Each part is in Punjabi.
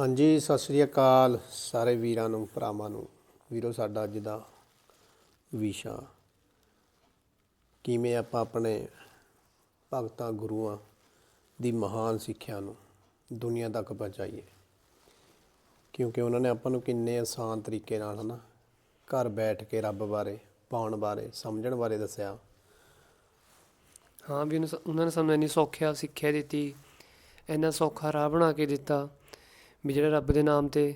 ਹਾਂਜੀ, ਸਤਿ ਸ੍ਰੀ ਅਕਾਲ ਸਾਰੇ ਵੀਰਾਂ ਨੂੰ, ਭਰਾਵਾਂ ਨੂੰ। ਵੀਰੋ, ਸਾਡਾ ਅੱਜ ਦਾ ਵਿਸ਼ਾ। ਕਿਵੇਂ ਆਪਾਂ ਆਪਣੇ ਭਗਤਾਂ, ਗੁਰੂਆਂ ਦੀ ਮਹਾਨ ਸਿੱਖਿਆ ਨੂੰ ਦੁਨੀਆ ਤੱਕ ਪਹੁੰਚਾਈਏ? ਕਿਉਂਕਿ ਉਹਨਾਂ ਨੇ ਆਪਾਂ ਨੂੰ ਕਿੰਨੇ ਆਸਾਨ ਤਰੀਕੇ ਨਾਲ, ਹਨਾ, ਘਰ ਬੈਠ ਕੇ ਰੱਬ ਬਾਰੇ, ਪਾਉਣ ਬਾਰੇ, ਸਮਝਣ ਬਾਰੇ ਦੱਸਿਆ। ਹਾਂ ਵੀ ਉਹਨੂੰ ਸ- ਉਹਨਾਂ ਨੇ ਸਾਨੂੰ ਇੰਨੀ ਸੌਖਿਆ ਸਿੱਖਿਆ ਦਿੱਤੀ, ਇੰਨਾ ਸੌਖਾ ਰਾਹ ਬਣਾ ਕੇ ਦਿੱਤਾ। ਵੀ ਜਿਹੜਾ ਰੱਬ ਦੇ ਨਾਮ ਤੇ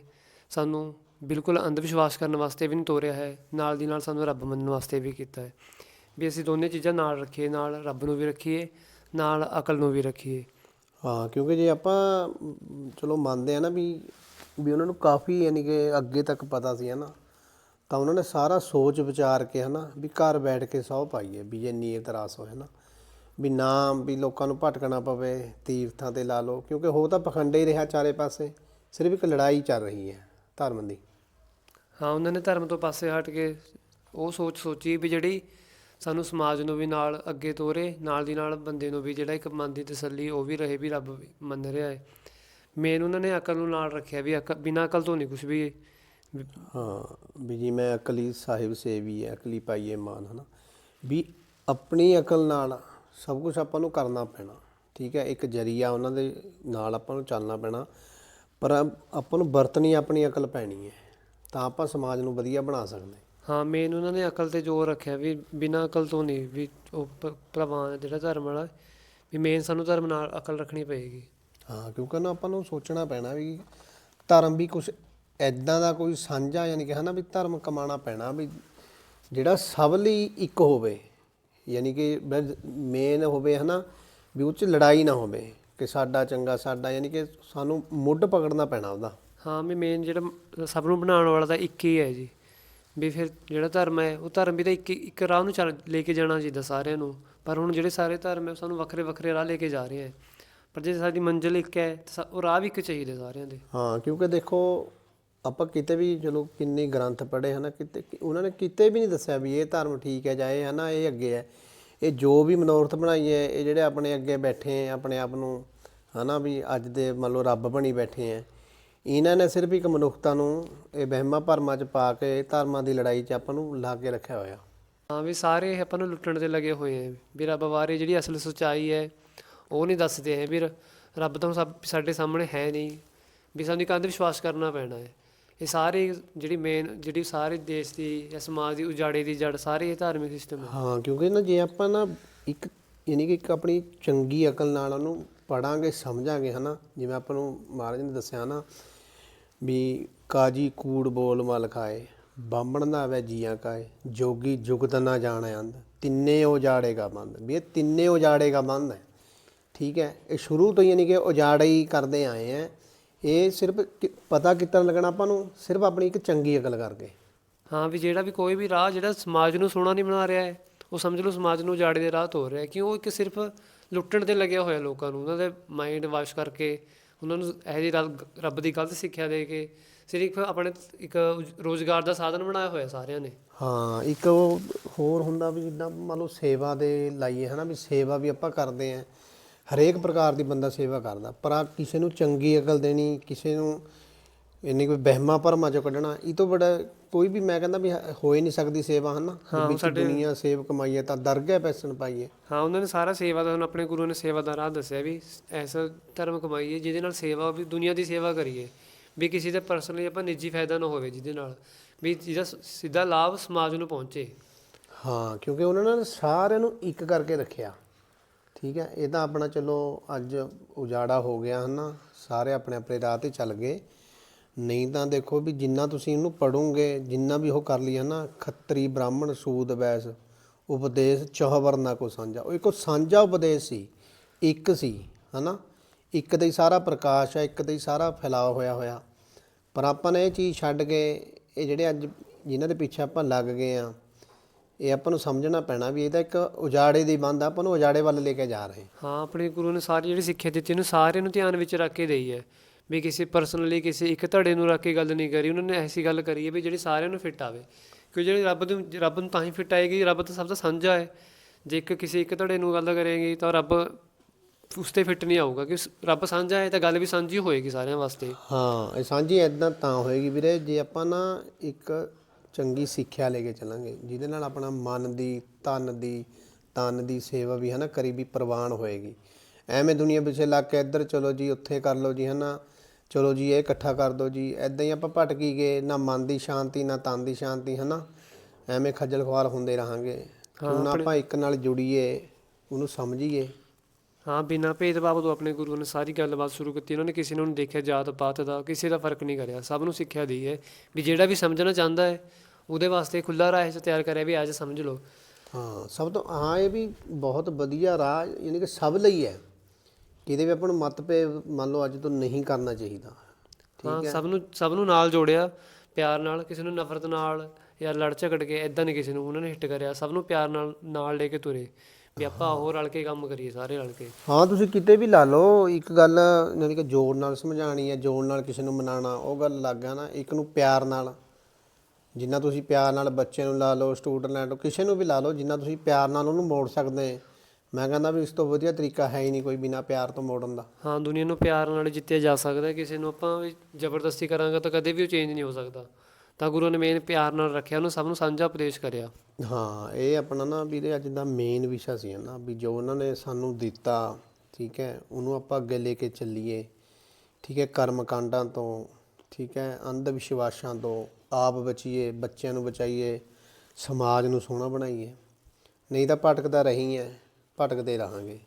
ਸਾਨੂੰ ਬਿਲਕੁਲ ਅੰਧ ਵਿਸ਼ਵਾਸ ਕਰਨ ਵਾਸਤੇ ਵੀ ਨਹੀਂ ਤੋਰਿਆ ਹੈ, ਨਾਲ ਦੀ ਨਾਲ ਸਾਨੂੰ ਰੱਬ ਮੰਨਣ ਵਾਸਤੇ ਵੀ ਕੀਤਾ ਹੈ। ਵੀ ਅਸੀਂ ਦੋਨੇ ਚੀਜ਼ਾਂ ਨਾਲ ਰੱਖੀਏ, ਨਾਲ ਰੱਬ ਨੂੰ ਵੀ ਰੱਖੀਏ, ਨਾਲ ਅਕਲ ਨੂੰ ਵੀ ਰੱਖੀਏ। ਹਾਂ, ਕਿਉਂਕਿ ਜੇ ਆਪਾਂ, ਚਲੋ ਮੰਨਦੇ ਆ ਨਾ ਵੀ ਵੀ ਉਹਨਾਂ ਨੂੰ ਕਾਫੀ ਯਾਨੀ ਕਿ ਅੱਗੇ ਤੱਕ ਪਤਾ ਸੀ, ਹਨਾ। ਤਾਂ ਉਹਨਾਂ ਨੇ ਸਾਰਾ ਸੋਚ ਵਿਚਾਰ ਕੇ, ਹਨਾ, ਵੀ ਘਰ ਬੈਠ ਕੇ ਸੌ ਪਾਈਏ, ਵੀ ਜੇ ਨੀਅਤ ਰਾਸ ਹੋਏ ਨਾ ਵੀ ਨਾ ਵੀ ਲੋਕਾਂ ਨੂੰ ਭਟਕਣਾ ਪਵੇ, ਤੀਰਥਾਂ ਤੇ ਲਾ ਲਓ, ਕਿਉਂਕਿ ਹੋ ਤਾਂ ਪਖੰਡੇ ਹੀ ਰਿਹਾ ਚਾਰੇ ਪਾਸੇ। ਸਿਰਫ ਇੱਕ ਲੜਾਈ ਚੱਲ ਰਹੀ ਹੈ ਧਰਮ ਦੀ। ਹਾਂ ਉਹਨਾਂ ਨੇ ਧਰਮ ਤੋਂ ਪਾਸੇ ਹਟ ਕੇ ਉਹ ਸੋਚ ਸੋਚੀ ਵੀ ਜਿਹੜੀ ਸਾਨੂੰ ਸਮਾਜ ਨੂੰ ਵੀ ਨਾਲ ਅੱਗੇ ਤੋਰੇ ਨਾਲ ਦੀ ਨਾਲ ਬੰਦੇ ਨੂੰ ਵੀ ਜਿਹੜਾ ਇੱਕ ਮਨ ਦੀ ਤਸੱਲੀ ਉਹ ਵੀ ਰਹੇ ਵੀ ਰੱਬ ਮੰਨ ਰਿਹਾ ਹੈ। ਮੇਨ ਉਹਨਾਂ ਨੇ ਅਕਲ ਨੂੰ ਨਾਲ ਰੱਖਿਆ ਵੀ ਅਕਲ ਬਿਨਾਂ ਅਕਲ ਤੋਂ ਨਹੀਂ ਕੁਝ ਵੀ ਹਾਂ ਵੀ ਜਿਵੇਂ ਅਕਲੀ ਸਾਹਿਬ ਸੇਵੀ ਹੈ ਅਕਲੀ ਪਾਈਏ ਮਾਨ ਹਨਾ। ਵੀ ਆਪਣੀ ਅਕਲ ਨਾਲ ਸਭ ਕੁਝ ਆਪਾਂ ਨੂੰ ਕਰਨਾ ਪੈਣਾ ਠੀਕ ਹੈ। ਇੱਕ ਜਰੀਆ ਉਹਨਾਂ ਦੇ ਨਾਲ ਆਪਾਂ ਨੂੰ ਚੱਲਣਾ ਪੈਣਾ। ਪਰ ਆਪਾਂ ਨੂੰ ਵਰਤਣੀ ਆਪਣੀ ਅਕਲ ਪੈਣੀ ਹੈ। ਤਾਂ ਆਪਾਂ ਸਮਾਜ ਨੂੰ ਵਧੀਆ ਬਣਾ ਸਕਦੇ ਹਾਂ। ਮੇਨ ਉਹਨਾਂ ਨੇ ਅਕਲ ਤੇ ਜ਼ੋਰ ਰੱਖਿਆ ਵੀ ਬਿਨਾਂ ਅਕਲ ਤੋਂ ਨਹੀਂ ਵੀ ਉਹ ਭਗਵਾਨ ਜਿਹੜਾ ਧਰਮ ਵਾਲਾ ਵੀ ਮੇਨ ਸਾਨੂੰ ਧਰਮ ਨਾਲ ਅਕਲ ਰੱਖਣੀ ਪਏਗੀ। ਹਾਂ ਕਿਉਂਕਿ ਨਾ ਆਪਾਂ ਨੂੰ ਸੋਚਣਾ ਪੈਣਾ ਵੀ ਧਰਮ ਵੀ ਕੁਝ ਐਦਾਂ ਦਾ ਕੋਈ ਸਾਂਝਾ ਯਾਨੀ ਕਿ ਹਨਾ ਵੀ ਧਰਮ ਕਮਾਣਾ ਪੈਣਾ ਵੀ ਜਿਹੜਾ ਸਭ ਲਈ ਇੱਕ ਹੋਵੇ ਯਾਨੀ ਕਿ ਮੇਨ ਹੋਵੇ ਹਨਾ ਵੀ ਉਹ ਚ ਲੜਾਈ ਨਾ ਹੋਵੇ। ਕਿ ਸਾਡਾ ਚੰਗਾ ਸਾਡਾ ਯਾਨੀ ਕਿ ਸਾਨੂੰ ਮੁੱਢ ਪਕੜਨਾ ਪੈਣਾ ਉਹਦਾ। ਹਾਂ ਵੀ ਮੇਨ ਜਿਹੜਾ ਸਭ ਨੂੰ ਬਣਾਉਣ ਵਾਲਾ ਤਾਂ ਇੱਕ ਹੀ ਹੈ ਜੀ। ਵੀ ਫਿਰ ਜਿਹੜਾ ਧਰਮ ਹੈ ਉਹ ਧਰਮ ਵੀ ਤਾਂ ਇੱਕ ਇੱਕ ਰਾਹ ਨੂੰ ਚੱਲ ਲੈ ਕੇ ਜਾਣਾ ਚਾਹੀਦਾ ਸਾਰਿਆਂ ਨੂੰ। ਪਰ ਹੁਣ ਜਿਹੜੇ ਸਾਰੇ ਧਰਮ ਹੈ ਉਹ ਸਾਨੂੰ ਵੱਖਰੇ ਵੱਖਰੇ ਰਾਹ ਲੈ ਕੇ ਜਾ ਰਹੇ ਹੈ। ਪਰ ਜੇ ਸਾਡੀ ਮੰਜ਼ਿਲ ਇੱਕ ਹੈ ਤਾਂ ਉਹ ਰਾਹ ਵੀ ਇੱਕ ਚਾਹੀਦੇ ਸਾਰਿਆਂ ਦੇ। ਹਾਂ ਕਿਉਂਕਿ ਦੇਖੋ ਆਪਾਂ ਕਿਤੇ ਵੀ ਚਲੋ ਕਿੰਨੇ ਗ੍ਰੰਥ ਪੜ੍ਹੇ ਹਨਾ ਕਿਤੇ ਉਹਨਾਂ ਨੇ ਕਿਤੇ ਵੀ ਨਹੀਂ ਦੱਸਿਆ ਵੀ ਇਹ ਧਰਮ ਠੀਕ ਹੈ ਜਾਂ ਇਹ ਹਨਾ ਇਹ ਅੱਗੇ ਹੈ। ਇਹ ਜੋ ਵੀ ਮਨੋਰਥ ਬਣਾਈ ਹੈ, ਇਹ ਜਿਹੜੇ ਆਪਣੇ ਅੱਗੇ ਬੈਠੇ ਆ ਆਪਣੇ ਆਪ ਨੂੰ ਹੈ ਨਾ ਵੀ ਅੱਜ ਦੇ ਮੰਨ ਲਓ ਰੱਬ ਬਣੀ ਬੈਠੇ ਹੈ, ਇਹਨਾਂ ਨੇ ਸਿਰਫ ਇੱਕ ਮਨੁੱਖਤਾ ਨੂੰ ਇਹ ਵਹਿਮਾਂ ਭਰਮਾਂ ਚ ਪਾ ਕੇ ਧਰਮਾਂ ਦੀ ਲੜਾਈ 'ਚ ਆਪਾਂ ਨੂੰ ਲਾ ਕੇ ਰੱਖਿਆ ਹੋਇਆ। ਹਾਂ ਵੀ ਸਾਰੇ ਆਪਾਂ ਨੂੰ ਲੁੱਟਣ ਤੇ ਲੱਗੇ ਹੋਏ ਹੈ ਵੀ ਰੱਬ ਬਾਰੇ ਜਿਹੜੀ ਅਸਲ ਸੱਚਾਈ ਹੈ, ਉਹ ਨਹੀਂ ਦੱਸਦੇ ਹੈ ਵੀ ਰੱਬ ਤਾਂ ਸਭ ਸਾਡੇ ਸਾਹਮਣੇ ਹੈ ਨਹੀਂ, ਵੀ ਸਾਨੂੰ ਇੱਕ ਅੰਧ ਵਿਸ਼ਵਾਸ ਕਰਨਾ ਪੈਣਾ ਹੈ। ਇਹ ਸਾਰੇ ਜਿਹੜੀ ਮੇਨ ਜਿਹੜੀ ਸਾਰੇ ਦੇਸ਼ ਦੀ ਜਾਂ ਸਮਾਜ ਦੀ ਉਜਾੜੇ ਦੀ ਜੜ, ਸਾਰੇ ਇਹ ਧਾਰਮਿਕ ਸਿਸਟਮ ਹੈ ਹਾਂ, ਕਿਉਂਕਿ ਨਾ ਜੇ ਆਪਾਂ ਨਾ ਇੱਕ, ਯਾਨੀ ਕਿ ਇੱਕ ਆਪਣੀ ਚੰਗੀ ਅਕਲ ਨਾਲ ਉਹਨੂੰ ਪੜਾਂਗੇ ਸਮਝਾਂਗੇ, ਹਨਾ? ਜਿਵੇਂ ਆਪਾਂ ਨੂੰ ਮਹਾਰਾਜ ਨੇ ਦੱਸਿਆ ਨਾ ਵੀ ਕਾਜੀ ਕੂੜ ਬੋਲ ਮਲ ਖਾਏ, ਬਾਹਮਣ ਦਾ ਆਵੇ ਜੀਆਂ ਕਾਏ, ਜੋਗੀ ਜੁਗਤ ਨਾ ਜਾਣੇ ਅੰਦ ਤਿੰਨੇ ਉਜਾੜੇਗਾ ਬੰਦ। ਵੀ ਇਹ ਤਿੰਨੇ ਉਜਾੜੇਗਾ ਬੰਦ ਹੈ। ਠੀਕ ਹੈ? ਇਹ ਸ਼ੁਰੂ ਤੋਂ ਯਾਨੀ ਕਿ ਉਜਾੜੇ ਹੀ ਕਰਦੇ ਆਏ ਆ ਇਹ ਸਿਰਫ ਕਿ- ਪਤਾ ਕਿੱਦਾਂ ਲੱਗਣਾ ਆਪਾਂ ਨੂੰ? ਸਿਰਫ ਆਪਣੀ ਇੱਕ ਚੰਗੀ ਅਕਲ ਕਰਕੇ। ਹਾਂ ਵੀ ਜਿਹੜਾ ਵੀ ਕੋਈ ਵੀ ਰਾਹ ਜਿਹੜਾ ਸਮਾਜ ਨੂੰ ਸੋਹਣਾ ਨਹੀਂ ਬਣਾ ਰਿਹਾ ਹੈ ਉਹ ਸਮਝ ਲਓ ਸਮਾਜ ਨੂੰ ਉਜਾੜੇ ਦੇ ਰਾਹ ਤੋਰ ਰਿਹਾ ਹੈ। ਕਿਉਂ? ਉਹ ਇੱਕ ਸਿਰਫ ਲੁੱਟਣ ਤੇ ਲੱਗਿਆ ਹੋਇਆ ਲੋਕਾਂ ਨੂੰ। ਉਹਨਾਂ ਦੇ ਮਾਈਂਡ ਵਾਸ਼ ਕਰਕੇ ਉਹਨਾਂ ਨੂੰ ਇਹ ਜਿਹੀ ਰੱਬ- ਰੱਬ ਦੀ ਗਲਤ ਸਿੱਖਿਆ ਦੇ ਕੇ ਸਿਰਫ ਆਪਣੇ ਇੱਕ ਰੋਜ਼ਗਾਰ ਦਾ ਸਾਧਨ ਬਣਾਇਆ ਹੋਇਆ ਸਾਰਿਆਂ ਨੇ। ਹਾਂ ਇੱਕ ਉਹ ਹੋਰ ਹੁੰਦਾ ਵੀ ਜਿੱਦਾਂ ਮੰਨ ਲਓ ਸੇਵਾ ਦੇ ਲਾਈਏ ਹਨਾ ਵੀ ਸੇਵਾ ਵੀ ਆਪਾਂ ਕਰਦੇ ਆਂ ਹਰੇਕ ਪ੍ਰਕਾਰ ਦੀ ਬੰਦਾ ਸੇਵਾ ਕਰਦਾ ਪਰ ਆ ਕਿਸੇ ਨੂੰ ਚੰਗੀ ਅਕਲ ਦੇਣੀ ਕਿਸੇ ਨੂੰ ਇੰਨੀ ਕੋਈ ਵਹਿਮਾਂ ਭਰਮਾਂ ਚੋਂ ਕੱਢਣਾ ਇਹ ਤੋਂ ਬੜਾ ਕੋਈ ਵੀ ਮੈਂ ਕਹਿੰਦਾ ਵੀ ਹ- ਹੋ ਨਹੀਂ ਸਕਦੀ ਸੇਵਾ ਹਨਾ? ਵਿੱਚ ਦੁਨੀਆ ਸੇਵ ਕਮਾਈਏ ਤਾਂ ਦਰਗਾਹ ਪੈਸਣ ਪਾਈਏ। ਹਾਂ ਉਹਨਾਂ ਨੇ ਸਾਰਾ ਸੇਵਾ ਦਾ ਆਪਣੇ ਗੁਰੂ ਨੇ ਸੇਵਾ ਦਾ ਰਾਹ ਦੱਸਿਆ ਵੀ ਐਸਾ ਧਰਮ ਕਮਾਈਏ ਜਿਹਦੇ ਨਾਲ ਸੇਵਾ ਵੀ ਦੁਨੀਆ ਦੀ ਸੇਵਾ ਕਰੀਏ। ਵੀ ਕਿਸੇ ਦਾ ਪਰਸਨਲੀ ਆਪਾਂ ਨਿੱਜੀ ਫਾਇਦਾ ਨਾ ਹੋਵੇ ਜਿਹਦੇ ਨਾਲ ਵੀ ਜਿਹਦਾ ਸਿੱਧਾ ਲਾਭ ਸਮਾਜ ਨੂੰ ਪਹੁੰਚੇ। ਹਾਂ ਕਿਉਂਕਿ ਉਹਨਾਂ ਨੇ ਸਾਰਿਆਂ ਨੂੰ ਇੱਕ ਕਰਕੇ ਰੱਖਿਆ। ਠੀਕ ਹੈ, ਇਹ ਤਾਂ ਆਪਣਾ ਚਲੋ ਅੱਜ ਉਜਾੜਾ ਹੋ ਗਿਆ ਹਨਾ, ਸਾਰੇ ਆਪਣੇ ਆਪਣੇ ਰਾਹ ਤੇ ਚੱਲ ਗਏ। ਨਹੀਂ ਤਾਂ ਦੇਖੋ ਵੀ ਜਿੰਨਾ ਤੁਸੀਂ ਇਹਨੂੰ ਪੜੋਗੇ ਜਿੰਨਾ ਵੀ ਉਹ ਕਰ ਲਈ ਹਨਾ, ਖੱਤਰੀ ਬ੍ਰਾਹਮਣ ਸੂਦ ਵੈਸ, ਉਪਦੇਸ਼ ਚਹਵਰ ਨਾ ਕੋ ਸਾਂਝਾ। ਉਹ ਇੱਕੋ ਸਾਂਝਾ ਉਪਦੇਸ਼ ਸੀ, ਇੱਕ ਸੀ ਹਨਾ, ਇੱਕ ਦਾ ਹੀ ਸਾਰਾ ਪ੍ਰਕਾਸ਼ ਹੈ ਇੱਕ ਦਾ ਹੀ ਸਾਰਾ ਫੈਲਾਅ ਹੋਇਆ ਹੋਇਆ। ਪਰ ਆਪਾਂ ਨੇ ਇਹ ਚੀਜ਼ ਛੱਡ ਕੇ, ਇਹ ਜਿਹੜੇ ਅੱਜ ਜਿਨ੍ਹਾਂ ਦੇ ਪਿੱਛੇ ਆਪਾਂ ਲੱਗ ਗਏ ਆ ਇਹ ਆਪਾਂ ਨੂੰ ਸਮਝਣਾ ਪੈਣਾ ਵੀ ਇਹਦਾ ਇੱਕ ਉਜਾੜੇ ਦੀ ਬੰਦ ਆਪਾਂ ਨੂੰ ਉਜਾੜੇ ਵੱਲ ਲੈ ਕੇ ਜਾ ਰਹੇ ਹਾਂ। ਆਪਣੇ ਗੁਰੂ ਨੇ ਸਾਰੀ ਜਿਹੜੀ ਸਿੱਖਿਆ ਦਿੱਤੀ ਉਹਨੂੰ ਸਾਰਿਆਂ ਨੂੰ ਧਿਆਨ ਵਿੱਚ ਰੱਖ ਕੇ ਦੇਈ ਹੈ। ਵੀ ਕਿਸੇ ਪਰਸਨਲੀ ਕਿਸੇ ਇੱਕ ਧੜੇ ਨੂੰ ਰੱਖ ਕੇ ਗੱਲ ਨਹੀਂ ਕਰੀ ਉਹਨਾਂ ਨੇ ਐਸੀ ਗੱਲ ਕਰੀ ਹੈ ਵੀ ਜਿਹੜੀ ਸਾਰਿਆਂ ਨੂੰ ਫਿੱਟ ਆਵੇ। ਕਿਉਂ ਜਿਹੜੀ ਰੱਬ ਨੂੰ ਰੱਬ ਨੂੰ ਤਾਂ ਹੀ ਫਿੱਟ ਆਏਗੀ ਰੱਬ ਤਾਂ ਸਭ ਦਾ ਸਾਂਝਾ ਹੈ। ਜੇ ਇੱਕ ਕਿਸੇ ਇੱਕ ਧੜੇ ਨੂੰ ਗੱਲ ਕਰੇਗੀ ਤਾਂ ਰੱਬ ਉਸ ਤੇ ਫਿੱਟ ਨਹੀਂ ਆਊਗਾ ਕਿ ਰੱਬ ਸਾਂਝਾ ਹੈ ਤਾਂ ਗੱਲ ਵੀ ਸਾਂਝੀ ਹੋਏਗੀ ਸਾਰਿਆਂ ਵਾਸਤੇ। ਹਾਂ ਇਹ ਸਾਂਝੀ ਇਦਾਂ ਤਾਂ ਹੋਏਗੀ ਵੀਰੇ ਜੇ ਆਪਾਂ ਨਾ ਇੱਕ ਚੰਗੀ ਸਿੱਖਿਆ ਲੈ ਕੇ ਚੱਲਾਂਗੇ ਜਿਹਦੇ ਨਾਲ ਆਪਣਾ ਮਨ ਦੀ ਤਨ ਦੀ ਤਨ ਦੀ ਸੇਵਾ ਵੀ ਹਨਾ ਕਰੀ ਵੀ ਪ੍ਰਵਾਨ ਹੋਏਗੀ। ਐਵੇਂ ਦੁਨੀਆ ਪਿੱਛੇ ਲੱਗ ਕੇ ਇੱਧਰ ਚਲੋ ਜੀ ਉੱਥੇ ਕਰ ਲਓ ਜੀ ਹਨਾ ਚਲੋ ਜੀ ਇਹ ਇਕੱਠਾ ਕਰ ਦਿਓ ਜੀ ਐਦਾਂ ਹੀ ਆਪਾਂ ਭਟਕੀ ਗਏ ਨਾ ਮਨ ਦੀ ਸ਼ਾਂਤੀ ਨਾ ਤਨ ਦੀ ਸ਼ਾਂਤੀ ਹਨਾ ਐਵੇਂ ਖੱਜਲ ਖੁਆਰ ਹੁੰਦੇ ਰਹਾਂਗੇ। ਨਾ ਆਪਾਂ ਇੱਕ ਨਾਲ ਜੁੜੀਏ ਉਹਨੂੰ ਸਮਝੀਏ। ਹਾਂ ਬਿਨਾਂ ਭੇਦਭਾਵ ਤੋਂ ਆਪਣੇ ਗੁਰੂ ਨੇ ਸਾਰੀ ਗੱਲਬਾਤ ਸ਼ੁਰੂ ਕੀਤੀ ਉਹਨਾਂ ਨੇ ਕਿਸੇ ਨੂੰ ਦੇਖਿਆ ਜਾਤ ਪਾਤ ਦਾ ਕਿਸੇ ਦਾ ਫ਼ਰਕ ਨਹੀਂ ਕਰਿਆ ਸਭ ਨੂੰ ਸਿੱਖਿਆ ਦੀ ਹੈ ਵੀ ਜਿਹੜਾ ਵੀ ਸਮਝਣਾ ਚਾਹੁੰਦਾ ਹੈ ਉਹਦੇ ਵਾਸਤੇ ਖੁੱਲਾ ਰਾਹ ਚ ਤਿਆਰ ਕਰਿਆ ਵੀ ਅੱਜ ਸਮਝ ਲਓ। ਹਾਂ ਸਭ ਤੋਂ ਹਾਂ ਇਹ ਵੀ ਬਹੁਤ ਵਧੀਆ ਰਾਹ ਯਾਨੀ ਕਿ ਸਭ ਲਈ ਹੈ। ਕਿਤੇ ਵੀ ਆਪਾਂ ਨੂੰ ਮਤਭੇਦ ਮੰਨ ਲਓ ਅੱਜ ਤੋਂ ਨਹੀਂ ਕਰਨਾ ਚਾਹੀਦਾ। ਹਾਂ ਸਭ ਨੂੰ ਸਭ ਨੂੰ ਨਾਲ ਜੋੜਿਆ ਪਿਆਰ ਨਾਲ ਕਿਸੇ ਨੂੰ ਨਫ਼ਰਤ ਨਾਲ ਜਾਂ ਲੜ ਝਗੜ ਕੇ ਐਦਾਂ ਨਹੀਂ ਕਿਸੇ ਨੂੰ ਉਹਨਾਂ ਨੇ ਹਿੱਟ ਕਰਿਆ ਸਭ ਨੂੰ ਪਿਆਰ ਨਾਲ ਨਾਲ ਲੈ ਕੇ ਤੁਰੇ। ਵੀ ਆਪਾਂ ਹੋਰ ਰਲ ਕੇ ਕੰਮ ਕਰੀਏ ਸਾਰੇ ਰਲ ਕੇ। ਹਾਂ ਤੁਸੀਂ ਕਿਤੇ ਵੀ ਲਾ ਲਓ ਇੱਕ ਗੱਲ ਯਾਨੀ ਕਿ ਜੋੜ ਨਾਲ ਸਮਝਾਣੀ ਹੈ ਜੋੜ ਨਾਲ ਕਿਸੇ ਨੂੰ ਮਨਾਣਾ ਉਹ ਗੱਲ ਲੱਗ ਨਾ ਇੱਕ ਨੂੰ ਪਿਆਰ ਨਾਲ। ਜਿੰਨਾ ਤੁਸੀਂ ਪਿਆਰ ਨਾਲ ਬੱਚੇ ਨੂੰ ਲਾ ਲਓ ਸਟੂਡੈਂਟ ਕਿਸੇ ਨੂੰ ਵੀ ਲਾ ਲਓ ਜਿੰਨਾ ਤੁਸੀਂ ਪਿਆਰ ਨਾਲ ਉਹਨੂੰ ਮੋੜ ਸਕਦੇ ਮੈਂ ਕਹਿੰਦਾ ਵੀ ਇਸ ਤੋਂ ਵਧੀਆ ਤਰੀਕਾ ਹੈ ਹੀ ਨਹੀਂ ਕੋਈ ਬਿਨਾ ਪਿਆਰ ਤੋਂ ਮੋੜਨ ਦਾ। ਹਾਂ ਦੁਨੀਆ ਨੂੰ ਪਿਆਰ ਨਾਲ ਜਿੱਤਿਆ ਜਾ ਸਕਦਾ। ਕਿਸੇ ਨੂੰ ਆਪਾਂ ਵੀ ਜ਼ਬਰਦਸਤੀ ਕਰਾਂਗੇ ਤਾਂ ਕਦੇ ਵੀ ਉਹ ਚੇਂਜ ਨਹੀਂ ਹੋ ਸਕਦਾ। ਤਾਂ ਗੁਰੂ ਨੇ ਮੇਨ ਪਿਆਰ ਨਾਲ ਰੱਖਿਆ ਉਹਨੂੰ ਸਭ ਨੂੰ ਸਾਂਝਾ ਉਪਦੇਸ਼ ਕਰਿਆ। ਹਾਂ ਇਹ ਆਪਣਾ ਨਾ ਵੀਰੇ ਅੱਜ ਦਾ ਮੇਨ ਵਿਸ਼ਾ ਸੀ ਨਾ ਵੀ ਜੋ ਉਹਨਾਂ ਨੇ ਸਾਨੂੰ ਦਿੱਤਾ ਠੀਕ ਹੈ ਉਹਨੂੰ ਆਪਾਂ ਅੱਗੇ ਲੈ ਕੇ ਚੱਲੀਏ। ਠੀਕ ਹੈ ਕਰਮ ਕਾਂਡਾਂ ਤੋਂ ਠੀਕ ਹੈ ਅੰਧ ਵਿਸ਼ਵਾਸਾਂ ਤੋਂ ਆਪ ਬਚੀਏ, ਬੱਚਿਆਂ ਨੂੰ ਬਚਾਈਏ, ਸਮਾਜ ਨੂੰ ਸੋਹਣਾ ਬਣਾਈਏ। ਨਹੀਂ ਤਾਂ ਭਟਕਦਾ ਰਹੀ ਹੈ ਭਟਕਦੇ ਰਹਾਂਗੇ।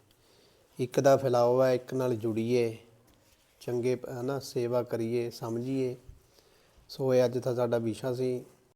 ਇੱਕ ਦਾ ਫੈਲਾਓ ਹੈ, ਇੱਕ ਨਾਲ ਜੁੜੀਏ, ਚੰਗੇ, ਹਨਾ, ਸੇਵਾ ਕਰੀਏ, ਸਮਝੀਏ। ਸੋ ਇਹ ਅੱਜ ਦਾ ਸਾਡਾ ਵਿਸ਼ਾ ਸੀ।